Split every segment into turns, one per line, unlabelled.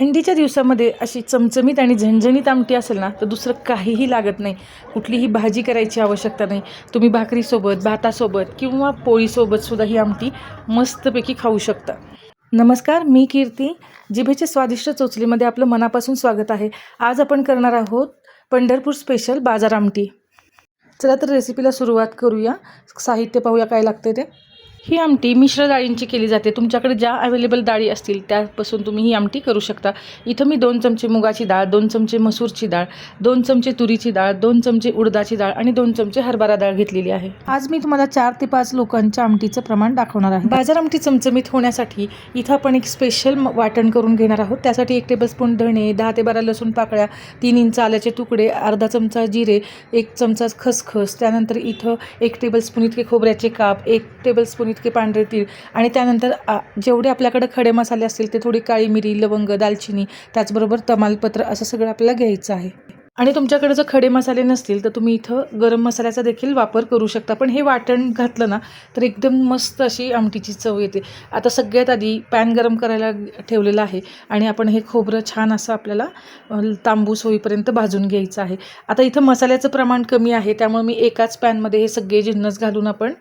थंडीच्या दिवसामध्ये अशी चमचमीत आणि झणझणीत आमटी असेल ना तर दुसरं काहीही लागत नाही. कुठलीही भाजी करायची आवश्यकता नाही. तुम्ही भाकरीसोबत भातासोबत किंवा पोळीसोबतसुद्धा ही आमटी मस्तपैकी खाऊ शकता. नमस्कार मी कीर्ती. जिभेचे स्वादिष्ट चोचलीमध्ये आपलं मनापासून स्वागत आहे. आज आपण करणार आहोत पंढरपूर स्पेशल बाजार आमटी. चला तर रेसिपीला सुरुवात करूया. साहित्य पाहूया काय लागते ते. ही आमटी मिश्र डाळींची केली जाते. तुमच्याकडे ज्या अवेलेबल डाळी असतील त्यापासून तुम्ही ही आमटी करू शकता. इथं मी दोन चमचे मुगाची डाळ दोन चमचे मसूरची डाळ दोन चमचे तुरीची डाळ दोन चमचे उडदाची डाळ आणि दोन चमचे हरभरा डाळ घेतलेली आहे. आज मी तुम्हाला चार ते पाच लोकांच्या आमटीचं प्रमाण दाखवणार आहे. बाजार आमटी चमचमीत होण्यासाठी इथं आपण एक स्पेशल वाटण करून घेणार आहोत. त्यासाठी एक टेबलस्पून धणे दहा ते बारा लसूण पाकळ्या तीन इंच आल्याचे तुकडे अर्धा चमचा जिरे एक चमचा खसखस त्यानंतर इथं एक टेबलस्पून इतके खोबऱ्याचे काप एक टेबलस्पून इतके पांढरे तीळ. आणि त्यानंतर जेवढे आपल्याकडे खडे मसाले असतील ते थोडी काळी मिरी लवंग दालचिनी त्याचबरोबर तमालपत्र असं सगळं आपल्याला घ्यायचं आहे. आणि तुमच्याकडे जर खडे मसाले नसतील तर तुम्ही इथं गरम मसाल्याचा देखील वापर करू शकता. पण हे वाटण घातलं ना तर एकदम मस्त अशी आमटीची चव येते. आता सगळ्यात आधी पॅन गरम करायला ठेवलेलं आहे आणि आपण हे खोबरं छान असं आपल्याला तांबूस होईपर्यंत भाजून घ्यायचं आहे. आता इथं मसाल्याचं प्रमाण कमी आहे त्यामुळे मी एकाच पॅनमध्ये हे सगळे जिन्नस घालून आपण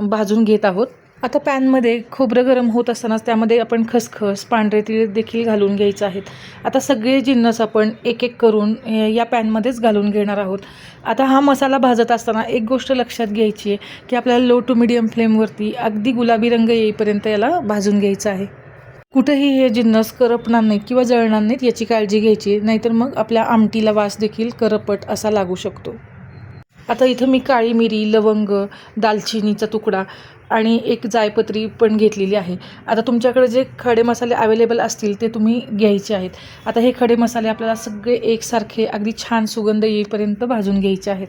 भाजून घेत आहोत. आता पॅनमध्ये खोबरं गरम होत असतानाच त्यामध्ये आपण खसखस पांढरे तीळ देखील घालून घ्यायचं आहेत. आता सगळे जिन्नस आपण एक एक करून या पॅनमध्येच घालून घेणार आहोत. आता हा मसाला भाजत असताना एक गोष्ट लक्षात घ्यायची आहे की आपल्याला लो टू मिडियम फ्लेमवरती अगदी गुलाबी रंग येईपर्यंत याला भाजून घ्यायचं आहे. कुठंही हे जिन्नस करपणार नाहीत किंवा जळणार नाहीत याची काळजी घ्यायची नाहीतर मग आपल्या आमटीला वास देखील करपट असा लागू शकतो. आता इथं मी काळी मिरी लवंग दालचिनीचा तुकडा आणि एक जायपत्री पण घेतलेली आहे. आता तुमच्याकडे जे खडे मसाले अवेलेबल असतील ते तुम्ही घ्यायचे आहेत. आता हे खडे मसाले आपल्याला सगळे एकसारखे अगदी छान सुगंध येईपर्यंत भाजून घ्यायचे आहेत.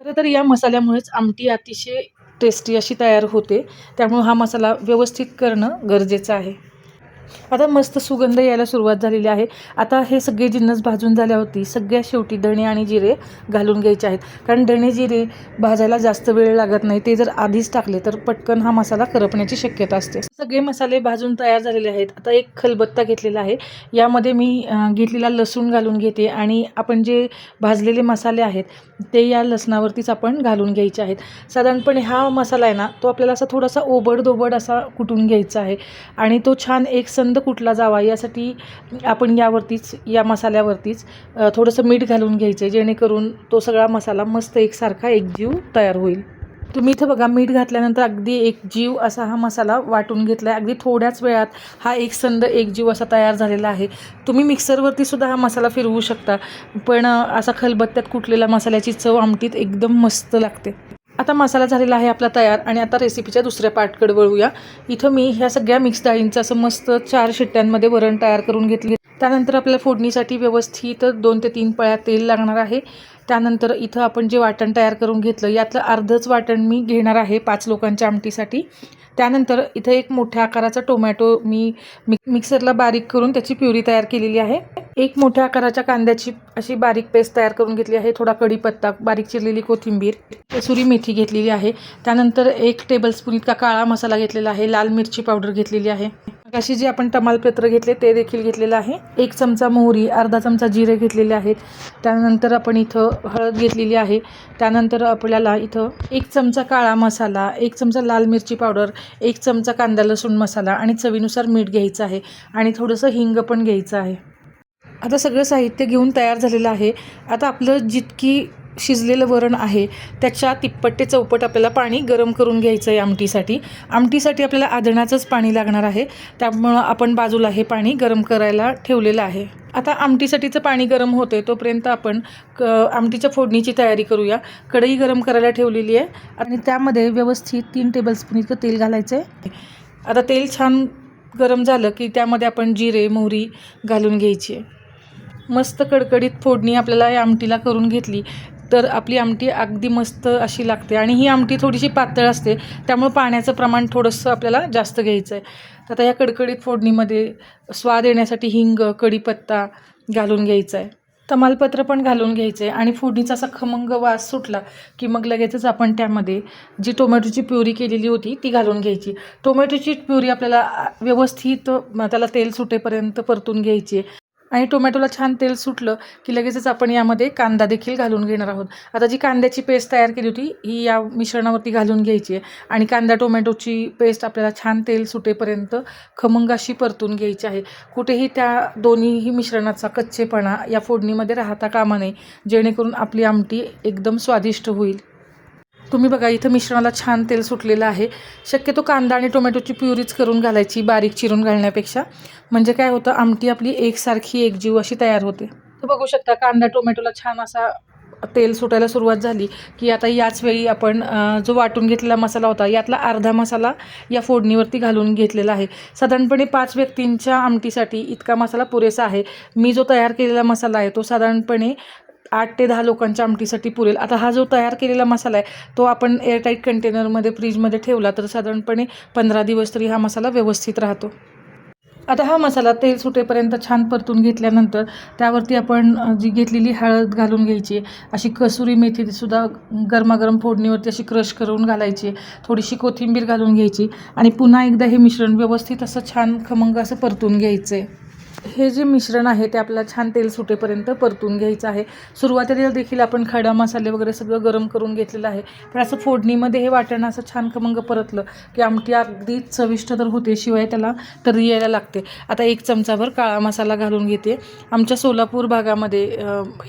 खरं तर या मसाल्यामुळेच आमटी अतिशय टेस्टी अशी तयार होते. त्यामुळे हा मसाला व्यवस्थित करणं गरजेचं आहे. आता मस्त सुगंध यायला सुरुवात झालेली आहे. आता हे सगळे जिन्नस भाजून झाल्यावरती सगळ्या शेवटी धणे आणि जिरे घालून घ्यायचे आहेत. कारण धणे जिरे भाजायला जास्त वेळ लागत नाही. ते जर आधीच टाकले तर पटकन हा मसाला करपण्याची शक्यता असते. सगळे मसाले भाजून तयार झालेले आहेत. आता एक खलबत्ता घेतलेला आहे. यामध्ये मी घेतलेला लसूण घालून घेते आणि आपण जे भाजलेले मसाले आहेत ते या लसणावरतीच आपण घालून घ्यायचे आहेत. साधारणपणे हा मसाला आहे ना तो आपल्याला असा थोडासा ओबड असा कुटून घ्यायचा आहे आणि तो छान एक संद कुटला जावा यासाठी आपण यावरतीच या मसाल्यावरतीच थोडंसं मीठ घालून घ्यायचं आहे जेणेकरून तो सगळा मसाला मस्त एकसारखा एकजीव तयार होईल. तुम्ही इथं बघा मीठ घातल्यानंतर अगदी एक जीव असा हा मसाला वाटून घेतला आहे अगदी थोड्याच वेळात हा एक संद एक जीव असा तयार झालेला आहे. तुम्ही मिक्सरवरती सुद्धा हा मसाला फिरवू शकता पण असा खलबत्त्यात कुटलेला मसाल्याची चव आमटीत एकदम मस्त लागते. आता मसाला झालेला आहे आपला तयार आणि आता रेसिपीच्या दुसऱ्या पार्टकडे वळूया. इथं मी ह्या सगळ्या मिक्स डाळींचं असं मस्त चार शिट्ट्यांमध्ये वरण तयार करून घेतली. त्यानंतर आपल्याला फोडणीसाठी व्यवस्थित दोन ते तीन पळ्या तेल लागणार आहे. त्यानंतर इथं आपण जे वाटण तयार करून घेतलं यातलं अर्धच वाटण मी घेणार आहे पाच लोकांच्या आमटीसाठी. त्यानंतर इथं एक मोठ्या आकाराचा टोमॅटो मी मिक्सरला बारीक करून त्याची प्युरी तयार केलेली आहे. एक मोठ्या आकाराच्या कांद्याची अशी बारीक पेस्ट तयार करून घेतली आहे. थोडा कढीपत्ता बारीक चिरलेली कोथिंबीर कसुरी मेथी घेतलेली आहे. त्यानंतर एक टेबलस्पून इतका काळा मसाला घेतलेला आहे. लाल मिरची पावडर घेतलेली आहे. अशी जे आपण तमालपत्र घेतले ते देखील घेतलेलं आहे. एक चमचा मोहरी अर्धा चमचा जिरे घेतलेले आहेत. त्यानंतर आपण इथं हळद घेतलेली आहे. त्यानंतर आपल्याला इथं एक चमचा काळा मसाला एक चमचा लाल मिरची पावडर एक चमचा कांदा लसूण मसाला आणि चवीनुसार मीठ घ्यायचं आहे. आणि थोडंसं हिंग पण घ्यायचं आहे. आता सगळं साहित्य घेऊन तयार झालेलं आहे. आता आपलं जितकी शिजलेलं वरण आहे त्याच्या तिप्पट ते चौपट आपल्याला पाणी गरम करून घ्यायचं आहे आमटीसाठी. आमटीसाठी आपल्याला आदणाचंच पाणी लागणार आहे. त्यामुळं आपण बाजूला हे पाणी गरम करायला ठेवलेलं आहे. आता आमटीसाठीचं पाणी गरम होते तोपर्यंत आपण क आमटीच्या फोडणीची तयारी करूया. कढई गरम करायला ठेवलेली आहे. आणि त्यामध्ये व्यवस्थित तीन टेबलस्पून इतकं तेल घालायचं आहे आता तेल छान गरम झालं की त्यामध्ये आपण जिरे मोहरी घालून घ्यायची आहे. मस्त कडकडीत फोडणी आपल्याला या आमटीला करून घेतली तर आपली आमटी अगदी मस्त अशी लागते. आणि ही आमटी थोडीशी पातळ असते त्यामुळे पाण्याचं प्रमाण थोडंसं आपल्याला जास्त घ्यायचं आहे. तर आता या कडकडीत फोडणीमध्ये स्वाद येण्यासाठी हिंग कढीपत्ता घालून घ्यायचा आहे. तमालपत्र पण घालून घ्यायचं आहे. आणि फोडणीचा असा खमंग वास सुटला की मग लगेचच आपण त्यामध्ये जी टोमॅटोची प्युरी केलेली होती ती घालून घ्यायची. टोमॅटोची प्युरी आपल्याला व्यवस्थित म, त्याला तेल सुटेपर्यंत परतून घ्यायची आहे. आणि टोमॅटोला छान तेल सुटलं की लगेचच आपण यामध्ये कांदा देखील घालून घेणार आहोत. आता जी कांद्याची पेस्ट तयार केली होती ही या मिश्रणावरती घालून घ्यायची आहे. आणि कांदा टोमॅटोची पेस्ट आपल्याला छान तेल सुटेपर्यंत खमंग अशी परतून घ्यायची आहे. कुठेही त्या दोन्हीही मिश्रणाचा कच्चेपणा या फोडणीमध्ये राहता कामा नये. जेणेकरून आपली आमटी एकदम स्वादिष्ट होईल. तुम्ही बघा इथं मिश्रणाला छान तेल सुटलेलं आहे. शक्यतो कांदा आणि टोमॅटोची प्युरीच करून घालायची बारीक चिरून घालण्यापेक्षा. म्हणजे काय होतं आमटी आपली एकसारखी एकजीव अशी तयार होते. तर बघू शकता कांदा टोमॅटोला छान असा तेल सुटायला सुरुवात झाली की आता याच वेळी आपण जो वाटून घेतलेला मसाला होता यातला अर्धा मसाला या फोडणीवरती घालून घेतलेला आहे. साधारणपणे पाच व्यक्तींच्या आमटीसाठी इतका मसाला पुरेसा आहे. मी जो तयार केलेला मसाला आहे तो साधारणपणे आठ ते दहा लोकांच्या आमटीसाठी पुरेल. आता हा जो तयार केलेला मसाला आहे तो आपण एअरटाईट कंटेनरमध्ये फ्रीजमध्ये ठेवला तर साधारणपणे पंधरा दिवस तरी हा मसाला व्यवस्थित राहतो. आता हा मसाला तेल सुटेपर्यंत छान परतून घेतल्यानंतर त्यावरती आपण जी घेतलेली हळद घालून घ्यायची अशी कसुरी मेथीसुद्धा गरमागरम फोडणीवरती अशी क्रश करून घालायची थोडीशी कोथिंबीर घालून घ्यायची आणि पुन्हा एकदा हे मिश्रण व्यवस्थित असं छान खमंग असं परतून घ्यायचं आहे हे जे मिश्रण आहे ते आपल्याला छान तेल सुटेपर्यंत परतून घ्यायचं आहे. सुरुवातीला देखील आपण खडा मसाले वगैरे सगळं गरम करून घेतलेलं आहे. पण असं फोडणीमध्ये हे वाटण असं छान खमंग परतलं की आमटी अगदी चविष्ट तर होते शिवाय त्याला तरी यायला लागते. आता एक चमचाभर काळा मसाला घालून घेते. आमच्या सोलापूर भागामध्ये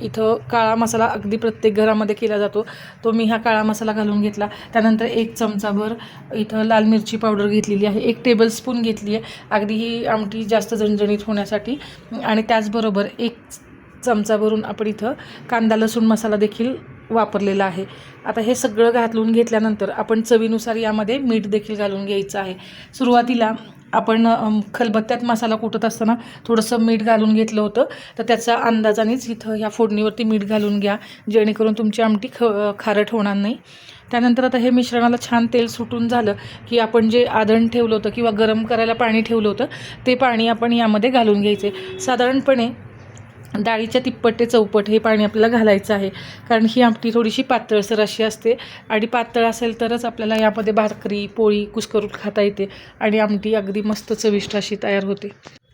इथं काळा मसाला अगदी प्रत्येक घरामध्ये केला जातो. तो मी हा काळा मसाला घालून घेतला. त्यानंतर एक चमचाभर इथं लाल मिरची पावडर घेतलेली आहे. एक टेबलस्पून घेतली आहे. अगदी ही आमटी जास्त झणझणीत होण्यासाठी आणि त्याचबरोबर एक चमचा भरून आपण इथं कांदा लसूण मसाला देखील वापरलेला आहे. आता हे सगळं घालून घेतल्यानंतर आपण चवीनुसार यामध्ये मीठ देखील घालून घ्यायचं आहे. सुरुवातीला आपण खलबत्त्यात मसाला कुटत असताना थोडंसं मीठ घालून घेतलं होतं. तर त्याचा अंदाजानेच इथं ह्या फोडणीवरती मीठ घालून घ्या. जेणेकरून तुमची आमटी ख खारट होणार नाही. त्यानंतर आता हे मिश्रणाला छान तेल सुटून झालं की आपण जे आधण ठेवलं होतं किंवा गरम करायला पाणी ठेवलं होतं ते पाणी आपण यामध्ये घालून घ्यायचे. साधारणपणे डाळीच्या तिप्पट ते चौपट हे पाणी आपल्याला घालायचं आहे. कारण ही आमटी थोडीशी पातळसर अशी असते. आणि पातळ असेल तरच आपल्याला यामध्ये भाकरी पोळी कुस्करून खाता येते आणि आमटी अगदी मस्त चविष्ट अशी तयार होते.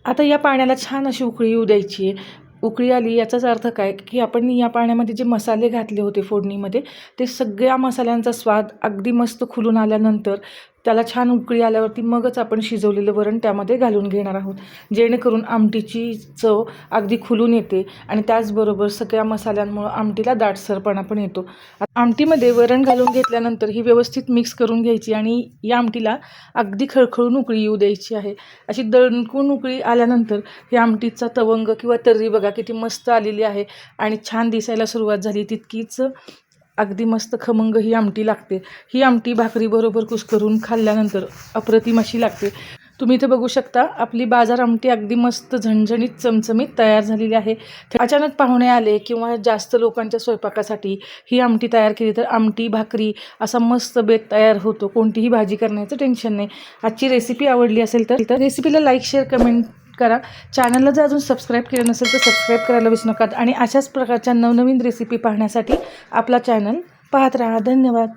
आता या पाण्याला छान अशी उकळी येऊ द्यायची आहे. उकळी आली याचाच अर्थ काय? की आपण या पाण्यामध्ये जे मसाले घातले होते फोडणीमध्ये ते सगळ्या मसाल्यांचा स्वाद अगदी मस्त खुलून आल्यानंतर त्याला छान उकळी आल्यावरती मगच आपण शिजवलेलं वरण त्यामध्ये घालून घेणार आहोत. जेणेकरून आमटीची चव अगदी खुलून येते आणि त्याचबरोबर सगळ्या मसाल्यांमुळं आमटीला दाटसरपणा पण येतो. आमटीमध्ये वरण घालून घेतल्यानंतर ही व्यवस्थित मिक्स करून घ्यायची आणि या आमटीला अगदी खळखळून उकळी येऊ द्यायची आहे. अशी दणकून उकळी आल्यानंतर ही आमटीचा तवंग किंवा तर्री बघा किती मस्त आलेली आहे आणि छान दिसायला सुरुवात झाली. तितकीच अगदी मस्त खमंग ही आमटी लागते. ही आमटी भाकरीबरोबर कुस्करून खाल्ल्यानंतर अप्रतिम अशी लागते. तुम्ही इथे बघू शकता आपली बाजार आमटी अगदी मस्त झणझणीत चमचमीत तयार झालेली आहे. अचानक पाहुणे आले किंवा जास्त लोकांच्या स्वयंपाकासाठी ही आमटी तयार केली तर आमटी भाकरी असा मस्त बेत तयार होतो. कोणतीही भाजी करण्याचं टेन्शन नाही. आजची रेसिपी आवडली असेल तर तर रेसिपीला लाईक शेअर कमेंट करा. चॅनलला जर अजून सबस्क्राईब केलं नसेल तर सबस्क्राईब करायला विसरू नका. आणि अशाच प्रकारच्या नवनवीन रेसिपी पाहण्यासाठी आपला चॅनल पाहत राहा. धन्यवाद.